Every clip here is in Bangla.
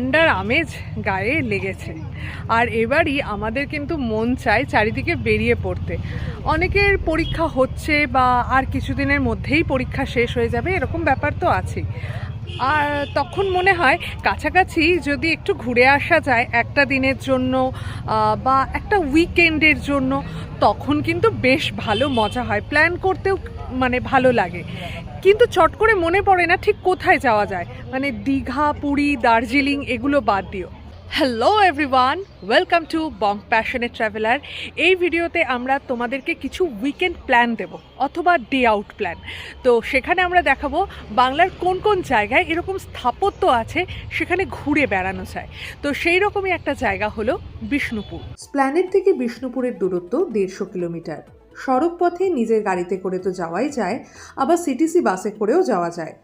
ঠান্ডার আমেজ গায়ে লেগেছে। আর এবারই আমাদের কিন্তু মন চায় চারিদিকে বেরিয়ে পড়তে। অনেকের পরীক্ষা হচ্ছে বা আর কিছুদিনের মধ্যেই পরীক্ষা শেষ হয়ে যাবে, এরকম ব্যাপার তো আছেই। আর তখন মনে হয় কাছাকাছি যদি একটু ঘুরে আসা যায় একটা দিনের জন্য বা একটা উইকেন্ডের জন্য, তখন কিন্তু বেশ ভালো মজা হয়। প্ল্যান করতেও মানে ভালো লাগে। কিন্তু চট করে মনে পড়ে না ঠিক কোথায় যাওয়া যায়। মানে দীঘা, পুরী, দার্জিলিং এগুলো বাদ দিও। Hello everyone welcome to Bong passionate traveller এই ভিডিওতে আমরা তোমাদেরকে কিছু উইকেন্ড প্ল্যান দেব, অথবা ডে আউট প্ল্যান তো সেখানে আমরা দেখাবো বাংলার কোন কোন জায়গায় এরকম স্থাপত্য আছে, সেখানে ঘুরে বেড়ানো যায়। তো সেই রকমই একটা জায়গা হলো বিষ্ণুপুর। স্প্ল্যানেট থেকে বিষ্ণুপুরের দূরত্ব দেড়শো কিলোমিটার। সড়ক পথে নিজের গাড়িতে করে তো যাওয়াই যায় আবার সিটিসি বাসে করেও যাওয়া যায়।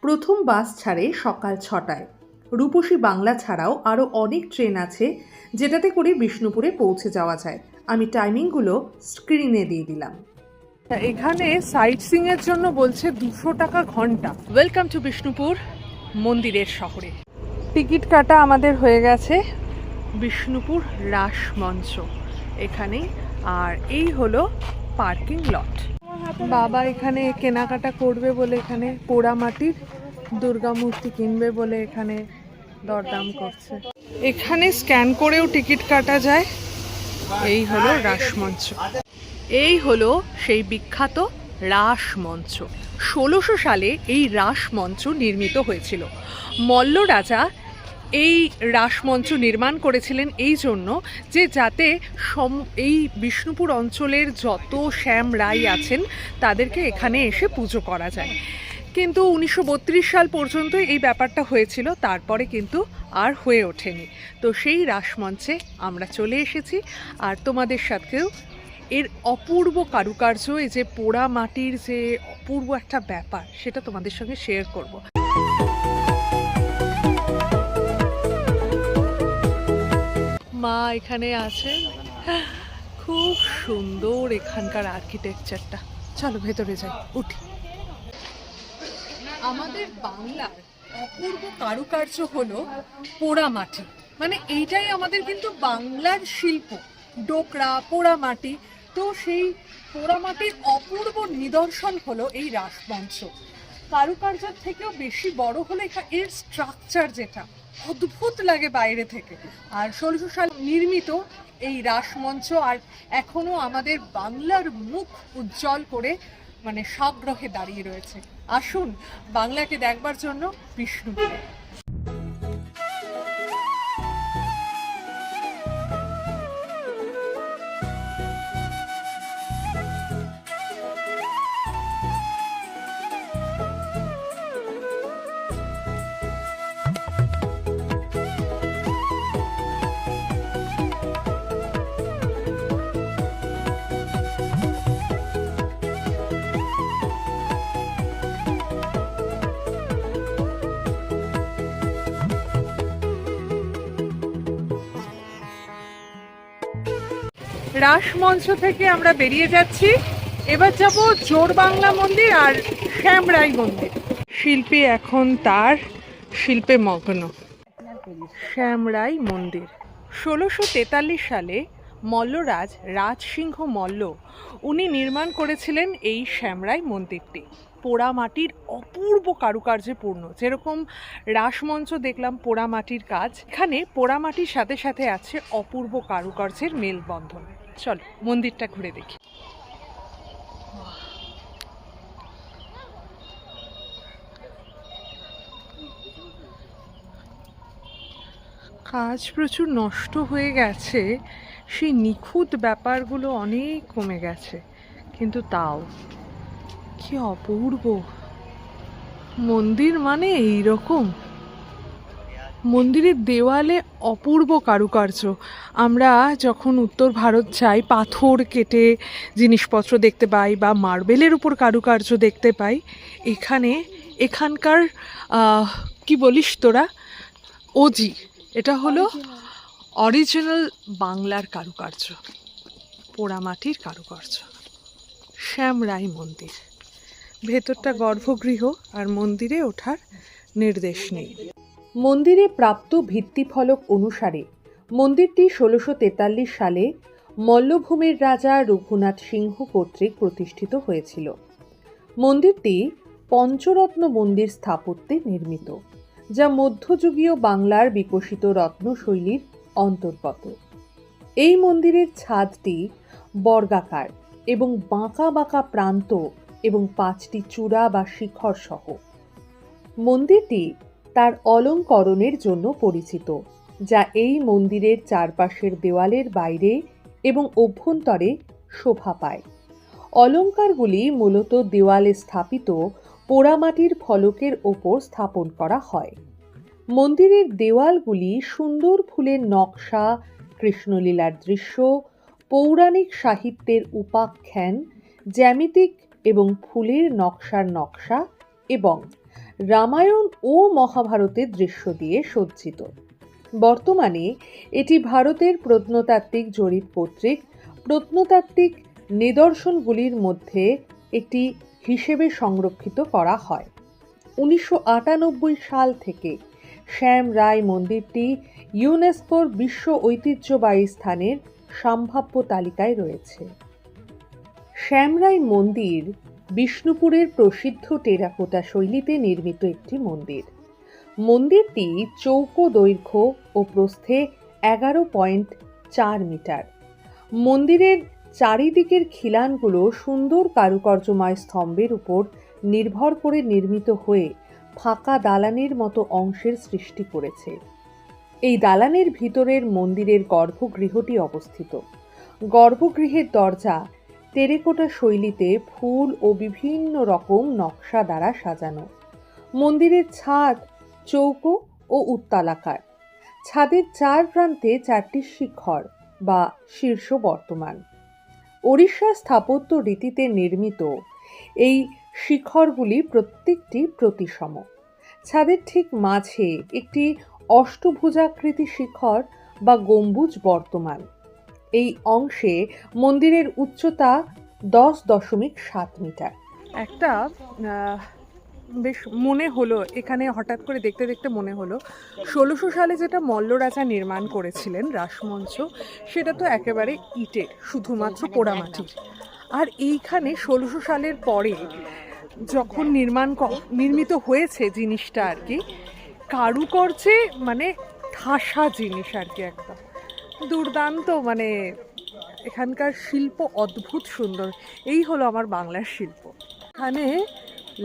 প্রথম বাস ছাড়ে সকাল ছটায়। রূপসী বাংলা ছাড়াও আরও অনেক ট্রেন আছে যেটাতে করে বিষ্ণুপুরে পৌঁছে যাওয়া যায়। আমি টাইমিংগুলো স্ক্রিনে দিয়ে দিলাম। তা এখানে সাইট সিং এর জন্য বলছে দুশো টাকা ঘণ্টা। ওয়েলকাম টু বিষ্ণুপুর মন্দিরের শহরে। টিকিট কাটা আমাদের হয়ে গেছে। বিষ্ণুপুর রাস মঞ্চ এখানে আর এই হলো পার্কিং লট। বাবা এখানে কেনাকাটা করবে বলে এখানে পোড়া মাটির দুর্গা মূর্তি কিনবে বলে এখানে দরদাম করছে। এখানে স্ক্যান করেও টিকিট কাটা যায়। এই হলো রাসমঞ্চ এই হলো সেই বিখ্যাত রাস মঞ্চ। ষোলোশো সালে এই রাস মঞ্চ নির্মিত হয়েছিল। মল্ল রাজা এই রাসমঞ্চ নির্মাণ করেছিলেন এই জন্য যে যাতে সম, এই বিষ্ণুপুর অঞ্চলের যত শ্যাম রাই আছেন, তাদেরকে এখানে এসে পুজো করা যায়। কিন্তু উনিশশো বত্রিশ সাল পর্যন্ত এই ব্যাপারটা হয়েছিল, তারপরে কিন্তু আর হয়ে ওঠেনি। তো সেই রাসমঞ্চে আমরা চলে এসেছি। আর তোমাদের সাথেও এর অপূর্ব কারুকার্য, এই যে পোড়া মাটির যে অপূর্ব একটা ব্যাপার, সেটা তোমাদের সঙ্গে শেয়ার করব। মা এখানে আছে খুব সুন্দর এখানকার আর্কিটেকচারটা চলো ভেতরে যাই, উঠি। আমাদের বাংলার অপূর্ব কারুকার্য হলো পোড়ামাটি। মানে এইটাই আমাদের কিন্তু বাংলার শিল্প। ডোকরা, পোড়ামাটি। তো সেই পোড়ামাটির অপূর্ব নিদর্শন হলো এই রাসমঞ্চ কারুকার্যের থেকেও বেশি বড় হলো এর স্ট্রাকচার যেটা। অদ্ভুত লাগে বাইরে থেকে। আর ষোলোশো সাল নির্মিত এই রাসমঞ্চ আর এখনও আমাদের বাংলার মুখ উজ্জ্বল করে মানে সাগ্রহে দাঁড়িয়ে রয়েছে। আসুন বাংলাকে দেখবার জন্য বিষ্ণুপুরে। রাসমঞ্চ থেকে আমরা বেরিয়ে যাচ্ছি। এবার যাব জোর বাংলা মন্দির আর শ্যামরাই মন্দির। শিল্পী এখন তার শিল্পে মগ্ন। শ্যামরাই মন্দির। ষোলোশো তেতাল্লিশ সালে মল্লরাজ রাজসিংহ মল্ল, উনি নির্মাণ করেছিলেন এই শ্যামরাই মন্দিরটি। পোড়ামাটির অপূর্ব কারুকার্যে পূর্ণ। যেরকম রাসমঞ্চ দেখলাম পোড়ামাটির কাজ, এখানে পোড়ামাটির সাথে সাথে আছে অপূর্ব কারুকার্যের মেলবন্ধন। চলো, মন্দিরটা ঘুরে দেখি। কাজ প্রচুর নষ্ট হয়ে গেছে, সেই নিখুঁত ব্যাপারগুলো অনেক কমে গেছে, কিন্তু তাও। কি অপূর্ব। মন্দির মানে এই রকম মন্দিরের দেওয়ালে অপূর্ব কারুকার্য। আমরা যখন উত্তর ভারত যাই, পাথর কেটে জিনিসপত্র দেখতে পাই বা মার্বেলের উপর কারুকার্য দেখতে পাই, এখানে এখানকার কি বলিস তোরা? ওজি। এটা হলো অরিজিনাল বাংলার কারুকার্য, পোড়ামাটির কারুকার্য। শ্যামরাই মন্দির। ভেতরটা গর্ভগৃহ আর মন্দিরে ওঠার নির্দেশ নেই। মন্দিরে প্রাপ্ত ভিত্তিফলক অনুসারে মন্দিরটি ষোলোশো তেতাল্লিশ সালে মল্লভূমির রাজা রঘুনাথ সিংহ কর্তৃক প্রতিষ্ঠিত হয়েছিল। মন্দিরটি পঞ্চরত্ন মন্দির স্থাপত্যে নির্মিত, যা মধ্যযুগীয় বাংলার বিকশিত রত্নশৈলীর অন্তর্গত। এই মন্দিরের ছাদটি বর্গাকার এবং বাঁকা বাঁকা প্রান্ত এবং পাঁচটি চূড়া বা শিখর সহ মন্দিরটি তার অলঙ্করণের জন্য পরিচিত, যা এই মন্দিরের চারপাশের দেওয়ালের বাইরে এবং অভ্যন্তরে শোভা পায়। অলঙ্কারগুলি মূলত দেওয়ালে স্থাপিত পোড়ামাটির ফলকের ওপর স্থাপন করা হয়। মন্দিরের দেওয়ালগুলি সুন্দর ফুলের নকশা, কৃষ্ণলীলার দৃশ্য, পৌরাণিক সাহিত্যের উপাখ্যান, জ্যামিতিক এবং ফুলের নকশার নকশা এবং রামায়ণ ও মহাভারতের দৃশ্য দিয়ে সজ্জিত। বর্তমানে এটি ভারতের প্রত্নতাত্ত্বিক জরিপ কর্তৃক প্রত্নতাত্ত্বিক নিদর্শনগুলির মধ্যে একটি হিসেবে সংরক্ষিত করা হয়। উনিশশো আটানব্বই সাল থেকে শ্যাম রায় মন্দিরটি ইউনেস্কোর বিশ্ব ঐতিহ্যবাহী স্থানের সম্ভাব্য তালিকায় রয়েছে। শ্যামরাই মন্দির বিষ্ণুপুরের প্রসিদ্ধ টেরাকোটা শৈলীতে নির্মিত একটি মন্দির। মন্দিরটি চৌকো দৈর্ঘ্য ও প্রস্থে এগারো পয়েন্ট চার মিটার। মন্দিরের চারিদিকের খিলানগুলো সুন্দর কারুকার্যময় স্তম্ভের উপর নির্ভর করে নির্মিত হয়ে ফাঁকা দালানের মতো অংশের সৃষ্টি করেছে। এই দালানের ভিতরের মন্দিরের গর্ভগৃহটি অবস্থিত। গর্ভগৃহের দরজা টেরেকোটা শৈলীতে ফুল ও বিভিন্ন রকম নকশা দ্বারা সাজানো। মন্দিরের ছাদ, চৌকো ও উত্তালাকার। ছাদের চার প্রান্তে চারটি শিখর বা শীর্ষ বর্তমান। ওড়িশা স্থাপত্য রীতিতে নির্মিত। এই শিখরগুলি প্রত্যেকটি প্রতিসম। ছাদের ঠিক মাঝে একটি অষ্টভুজাকৃতি শিখর বা গম্বুজ বর্তমান। এই অংশে মন্দিরের উচ্চতা দশ দশমিক সাত মিটার। একটা বেশ মনে হলো, এখানে হঠাৎ করে দেখতে দেখতে মনে হলো, ষোলোশো সালে যেটা মল্ল রাজা নির্মাণ করেছিলেন রাসমঞ্চ, সেটা তো একেবারে ইটের, শুধুমাত্র পোড়ামাটির। আর এইখানে ষোলোশো সালের পরে যখন নির্মাণ নির্মিত হয়েছে জিনিসটা আর কি, কারুকর্যে মানে ঠাসা জিনিস আর কি একদম। দুর্দান্ত মানে এখানকার শিল্প অদ্ভুত সুন্দর। এই হলো আমার বাংলার শিল্প। এখানে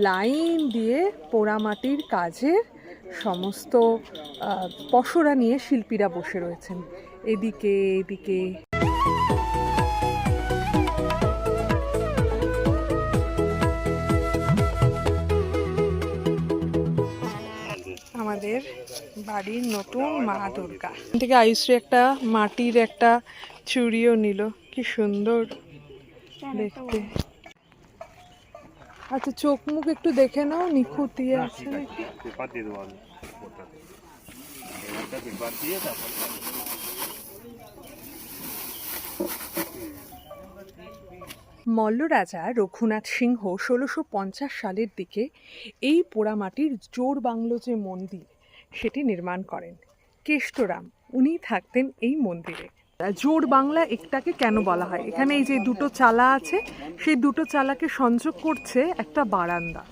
লাইন দিয়ে পোড়ামাটির কাজের সমস্ত পশরা পসরা নিয়ে শিল্পীরা বসে রয়েছেন। এদিকে এদিকে। আমাদের বাড়ির নতুন মা দুর্গা। এখান থেকে আয়ুশ্রী একটা মাটির একটা চুড়িও নিল। কি সুন্দর দেখতে। আচ্ছা চোখ মুখ একটু দেখে নাও নিখুঁত আছে মল্ল রাজা রঘুনাথ সিংহ ষোলোশো পঞ্চাশ সালের দিকে এই পোড়ামাটির জোর বাংলো যে মন্দির সেটি নির্মাণ করেন। কেষ্টরাম উনি থাকতেন এই মন্দিরে। জোর বাংলা একটাকে কেন বলা হয়? এখানে এই যে দুটো চালা আছে সেই দুটো চালাকে সংযোগ করছে একটা বারান্দা।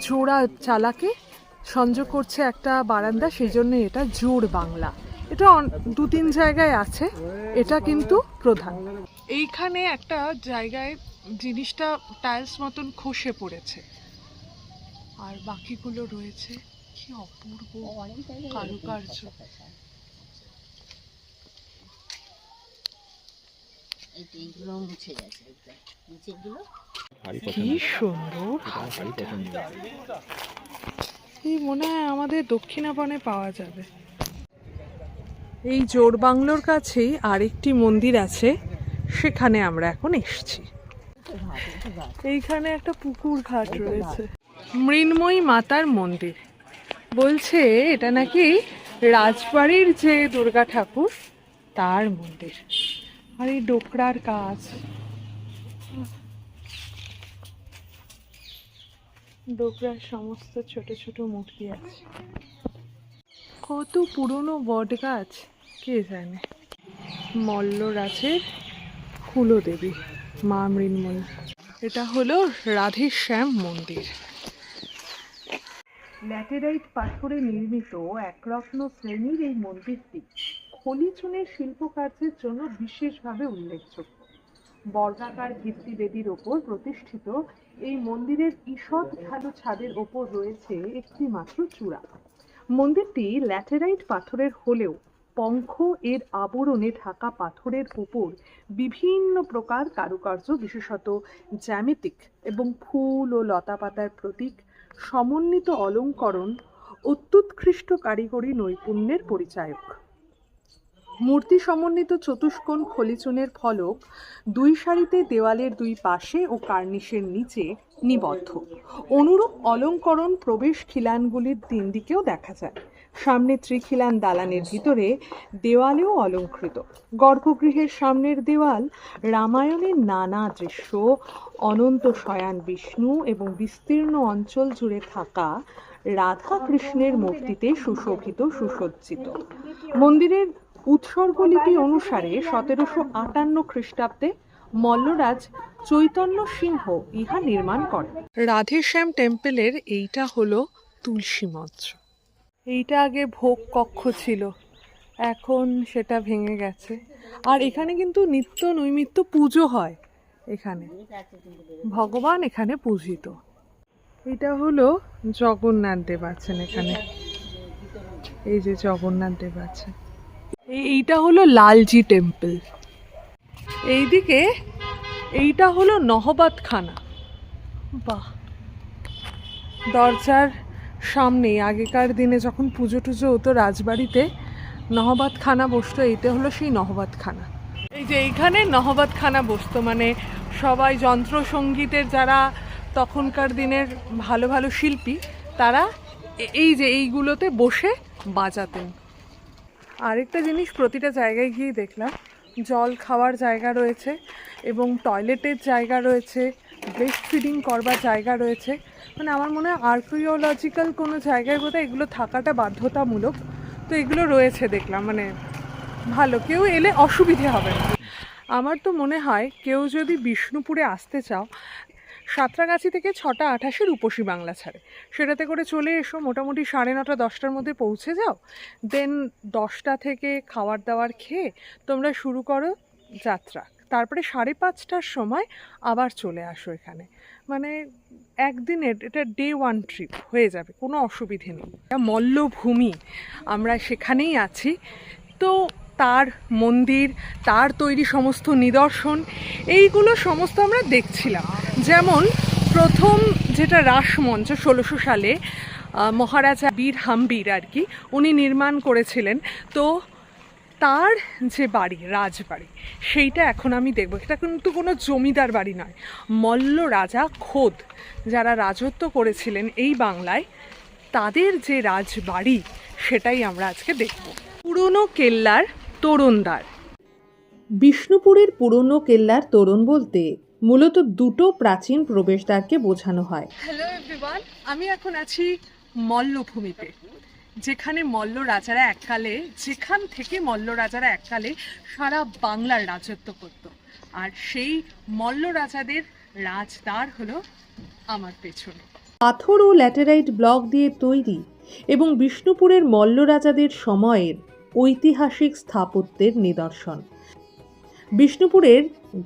জোড়া চালাকে সংযোগ করছে একটা বারান্দা সেই জন্য এটা জোর বাংলা। এটা অন- দু তিন জায়গায় আছে এটা কিন্তু প্রধান। এইখানে একটা জায়গায় জিনিসটা টাইলস মতন খসে পড়েছে। আর বাকিগুলো রয়েছে। কি অপূর্ব কারুকার্য। এইগুলো মুছে গেছে এইগুলো। কি সুন্দর। এই মনে হয় আমাদের দক্ষিণাপনে পাওয়া যাবে। এই জোর বাংলোর কাছেই আরেকটি মন্দির আছে। সেখানে আমরা এখন এসেছি। এইখানে একটা পুকুর ঘাট। রয়েছে। মৃন্ময়ী মাতার মন্দির। বলছে, এটা নাকি রাজবাড়ির যে দুর্গা ঠাকুর, তার মন্দির। আর এই ডোকরার কাজ। ডোকরার সমস্ত ছোট ছোট মূর্তি আছে। কত পুরনো বট গাছ, কে জানে? মল্ল গাছের কুলদেবী মা মৃন্ময়ী। এটা হলো রাধেশ্যাম মন্দির। ল্যাটেরাইট পাথরে নির্মিত একরত্ন শ্রেণির এই মন্দিরটি খনিচুনের শিল্পকার্যের জন্য বিশেষভাবে উল্লেখযোগ্য। বর্গাকার ভিত্তিবেদির ওপর প্রতিষ্ঠিত এই মন্দিরের ঈষৎ ঢালু ছাদের ওপর রয়েছে একটি মাত্র চূড়া। মন্দিরটি ল্যাটেরাইট পাথরের হলেও পঙ্খ এর আবরণে ঢাকা পাথরের উপর বিভিন্ন প্রকার কারুকার্য বিশেষত জ্যামিতিক এবং ফুল ও লতাপাতার প্রতীক সমন্বিত অলঙ্করণ অত্যুৎকৃষ্ট কারিগরি নৈপুণ্যের পরিচায়ক। মূর্তি সমন্বিত চতুষ্কোণ খলিচুনের ফলক দুই সারিতে দেওয়ালের দুই পাশে ও কার্নিশের নিচে নিবদ্ধ। অনুরূপ অলঙ্করণ প্রবেশ খিলানগুলির তিন দিকেও দেখা যায়। সামনে ত্রিখিলান দালানের ভিতরে দেওয়ালেও অলঙ্কৃত। গর্ভগৃহের সামনের দেওয়াল রামায়ণের নানা দৃশ্য, অনন্ত শয়ান বিষ্ণু এবং বিস্তীর্ণ অঞ্চল জুড়ে থাকা রাধা কৃষ্ণের মূর্তিতে সুশোভিত, সুসজ্জিত। মন্দিরের উৎসর্গলিপি অনুসারে সতেরোশো আটান্ন খ্রিস্টাব্দে মল্লরাজ চৈতন্য সিংহ ইহা নির্মাণ করেন। রাধেশ্যাম টেম্পলের এইটা হলো তুলসী মঞ্চ এইটা আগে ভোগ কক্ষ ছিল। এখন সেটা ভেঙে গেছে। আর এখানে কিন্তু নিত্য নৈমিত্য পুজো হয় এখানে। ভগবান এখানে পূজিত। এটা হলো জগন্নাথ দেব আছেন এখানে। এই যে জগন্নাথ দেব আছে এই, এইটা হলো লালজি টেম্পল। এইদিকে এইটা হলো নহবাত খানা বাহ! দরজার সামনে আগেকার দিনে যখন পুজো টুজো হতো রাজবাড়িতে নহবাত খানা বসতো, এইটা হলো সেই নহবাত খানা এই যে এইখানে নহবাত খানা বসতো মানে সবাই যন্ত্রসঙ্গীতের যারা তখনকার দিনের ভালো ভালো শিল্পী, তারা এই যে এইগুলোতে বসে বাজাতেন। আরেকটা জিনিস প্রতিটা জায়গায় গিয়ে দেখলাম, জল খাওয়ার জায়গা রয়েছে এবং টয়লেটের জায়গা রয়েছে। ব্রেস্ট ফিডিং করবার জায়গা রয়েছে। মানে আমার মনে হয় আর্কিওলজিক্যাল কোনো জায়গায় বোধহয় এগুলো থাকাটা বাধ্যতামূলক। তো এগুলো রয়েছে দেখলাম মানে ভালো, কেউ এলে অসুবিধে হবে না। আমার তো মনে হয় কেউ যদি বিষ্ণুপুরে আসতে চাও, সাঁতরাগাছি থেকে ছটা আঠাশে রূপসী বাংলা ছাড়ে। সেটাতে করে চলে এসো, মোটামুটি সাড়ে নটা, দশটার মধ্যে পৌঁছে যাও। দেন দশটা থেকে খাবার দাওয়ার খেয়ে তোমরা শুরু করো যাত্রা। তারপরে সাড়ে পাঁচটার সময় আবার চলে আসো এখানে। মানে একদিনের এটা ডে ওয়ান ট্রিপ হয়ে যাবে, কোনো অসুবিধে নেই। এটা মল্লভূমি, আমরা সেখানেই আছি। তো তার মন্দির, তার তৈরি সমস্ত নিদর্শন, এইগুলো সমস্ত আমরা দেখছিলাম। যেমন প্রথম যেটা রাসমঞ্চ ষোলোশো সালে মহারাজা বীর হাম্বির আর কি, উনি নির্মাণ করেছিলেন। তো তার যে বাড়ি রাজবাড়ি সেইটা এখন আমি দেখব। এটা কিন্তু কোনো জমিদার বাড়ি নয় মল্ল রাজা খোদ যারা রাজত্ব করেছিলেন এই বাংলায় তাদের যে রাজবাড়ি সেটাই আমরা আজকে দেখব। পুরনো কেল্লার তোরণদ্বার। বিষ্ণুপুরের পুরনো কেল্লার তোরণ বলতে মূলত দুটো প্রাচীন প্রবেশদ্বারকে বোঝানো হয়। হ্যালো এভরিওয়ান আমি এখন আছি মল্লভূমিতে। যেখানে মল্ল রাজারা এককালে, যেখান থেকে মল্ল রাজারা এককালে সারা বাংলার রাজত্ব করত। আর সেই মল্ল রাজাদের রাজদ্বার হলো আমার পেছনে। পাথর ও ল্যাটেরাইট ব্লক দিয়ে তৈরি এবং বিষ্ণুপুরের মল্ল রাজাদের সময়ের ঐতিহাসিক স্থাপত্যের নিদর্শন। বিষ্ণুপুরের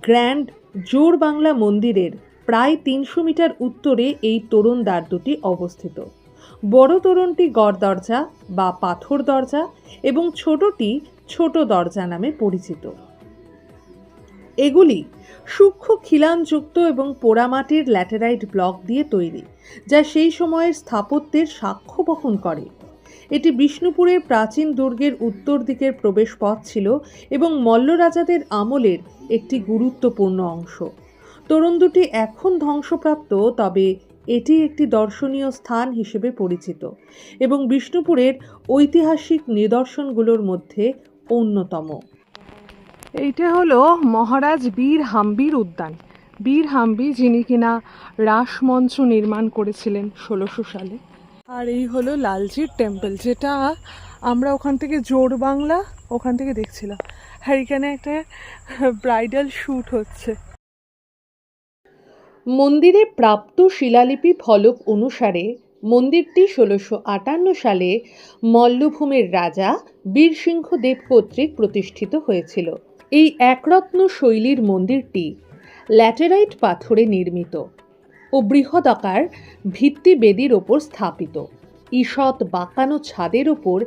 গ্র্যান্ড জোর বাংলা মন্দিরের প্রায় তিনশো মিটার উত্তরে এই তোরণ দ্বার দুটি অবস্থিত। বড় তোরণটি গড় দরজা বা পাথর দরজা এবং ছোটটি ছোট দরজা নামে পরিচিত। এগুলি সূক্ষ্ম খিলানযুক্ত এবং পোড়ামাটির ল্যাটেরাইট ব্লক দিয়ে তৈরি, যা সেই সময়ের স্থাপত্যের সাক্ষ্য বহন করে। এটি বিষ্ণুপুরের প্রাচীন দুর্গের উত্তর দিকের প্রবেশপথ ছিল এবং মল্ল রাজাদের আমলের একটি গুরুত্বপূর্ণ অংশ। তোরণ দুটি এখন ধ্বংসপ্রাপ্ত, তবে এটি একটি দর্শনীয় স্থান হিসেবে পরিচিত এবং বিষ্ণুপুরের ঐতিহাসিক নিদর্শনগুলোর মধ্যে অন্যতম। এইটা হলো মহারাজ বীর হাম্বির উদ্যান। বীর হাম্বি যিনি কিনা রাসমঞ্চ নির্মাণ করেছিলেন ষোলোশো সালে। আর এই হলো লালজির টেম্পল, যেটা আমরা ওখান থেকে জোর বাংলা ওখান থেকে দেখছিলাম। এখানে একটা ব্রাইডাল শ্যুট হচ্ছে। মন্দিরে প্রাপ্ত শিলালিপি ফলক অনুসারে মন্দিরটি ষোলোশো আটান্ন সালে মল্লভূমের রাজা বীরসিংহদেব কর্তৃক প্রতিষ্ঠিত হয়েছিল। এই একরত্ন শৈলীর মন্দিরটি ল্যাটেরাইট পাথরে নির্মিত ও বৃহদাকার ভিত্তিবেদির ওপর স্থাপিত। ঈষৎ বাঁকানো ছাদের ওপর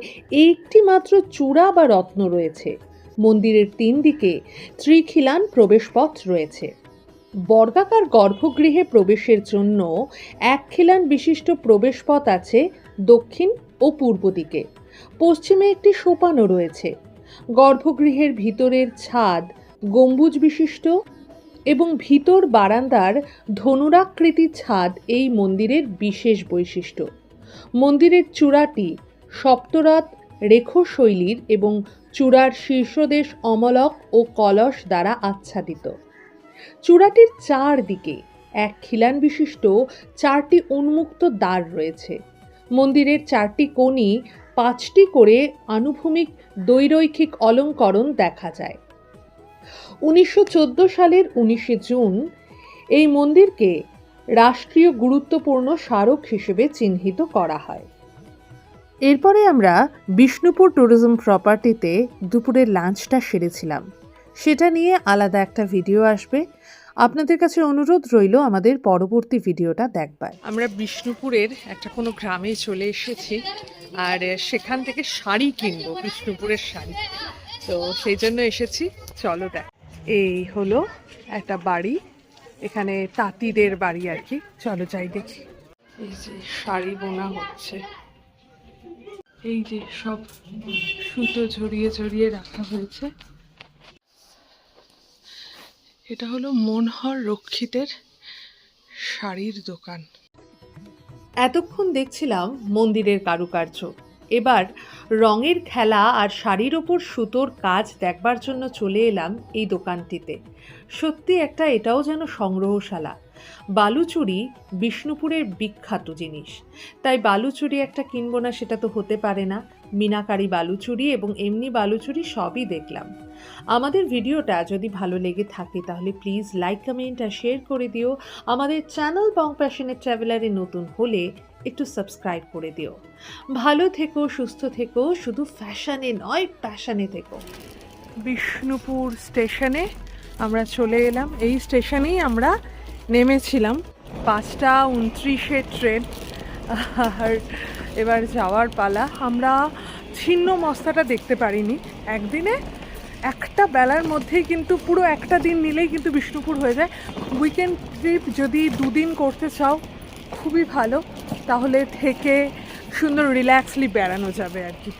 একটি মাত্র চূড়া বা রত্ন রয়েছে। মন্দিরের তিন দিকে ত্রিখিলান প্রবেশপথ রয়েছে। বর্গাকার গর্ভগৃহে প্রবেশের জন্য এক খিলান বিশিষ্ট প্রবেশপথ আছে দক্ষিণ ও পূর্ব দিকে। পশ্চিমে একটি সোপানও রয়েছে। গর্ভগৃহের ভিতরের ছাদ গম্বুজ বিশিষ্ট এবং ভিতর বারান্দার ধনুরাকৃতি ছাদ এই মন্দিরের বিশেষ বৈশিষ্ট্য। মন্দিরের চূড়াটি সপ্তরথ রেখো শৈলীর এবং চূড়ার শীর্ষদেশ অমলক ও কলস দ্বারা আচ্ছাদিত। চূড়াটির চারদিকে এক খিলান বিশিষ্ট চারটি উন্মুক্ত দ্বার রয়েছে। মন্দিরের চারটি কোণই পাঁচটি করে আনুভূমিক দৈরৈখিক অলঙ্করণ দেখা যায়। উনিশশো চোদ্দ সালের উনিশে জুন এই মন্দিরকে রাষ্ট্রীয় গুরুত্বপূর্ণ স্মারক হিসেবে চিহ্নিত করা হয়। এরপরে আমরা বিষ্ণুপুর ট্যুরিজম প্রপার্টিতে দুপুরের লাঞ্চটা সেরেছিলাম। সেটা নিয়ে আলাদা একটা ভিডিও আসবে। আপনাদের কাছে অনুরোধ রইল আমাদের পরবর্তী ভিডিওটা দেখবার। আমরা বিষ্ণুপুরের একটা কোনো গ্রামে চলে এসেছি আর সেখান থেকে শাড়ি কিনবো, বিষ্ণুপুরের শাড়ি। তো সেই জন্য এসেছি, চলো দেখ। এই হলো একটা বাড়ি, এখানে তাঁতিদের বাড়ি আর কি। চলো যাই দেখি। এই যে শাড়ি বোনা হচ্ছে। এই যে সব সুতো ঝরিয়ে ঝরিয়ে রাখা হয়েছে। এটা হলো মনহর রক্ষিতের শাড়ির দোকান। এতক্ষণ দেখছিলাম মন্দিরের কারুকার্য। এবার রঙের খেলা আর শাড়ির ওপর সুতোর কাজ দেখবার জন্য চলে এলাম এই দোকানটিতে। সত্যি একটা এটাও যেন সংগ্রহশালা। বালুচুরি বিষ্ণুপুরের বিখ্যাত জিনিস। তাই বালুচুরি একটা কিনবো না সেটা তো হতে পারে না। মিনাকারি বালুচুরি এবং এমনি বালুচুরি সবই দেখলাম। আমাদের ভিডিওটা যদি ভালো লেগে থাকে তাহলে প্লিজ লাইক কমেন্ট আর শেয়ার করে দিও। আমাদের চ্যানেল বং প্যাশনের ট্রাভেলারে নতুন হলে একটু সাবস্ক্রাইব করে দিও। ভালো থেকো, সুস্থ থেকো, শুধু ফ্যাশনে নয় প্যাশনে থেকো। বিষ্ণুপুর স্টেশনে আমরা চলে এলাম। এই স্টেশনেই আমরা নেমেছিলাম। পাঁচটা উনত্রিশে ট্রেন আর এবার যাওয়ার পালা। আমরা ছিন্ন মস্তাটা দেখতে পারিনি। একদিনে একটা বেলার মধ্যেই কিন্তু পুরো একটা দিন নিলেই কিন্তু বিষ্ণুপুর হয়ে যায়। উইকেন্ড ট্রিপ যদি দুদিন করতে চাও, খুবই ভালো। তাহলে থেকে সুন্দর রিল্যাক্সলি বেড়ানো যাবে আর কি।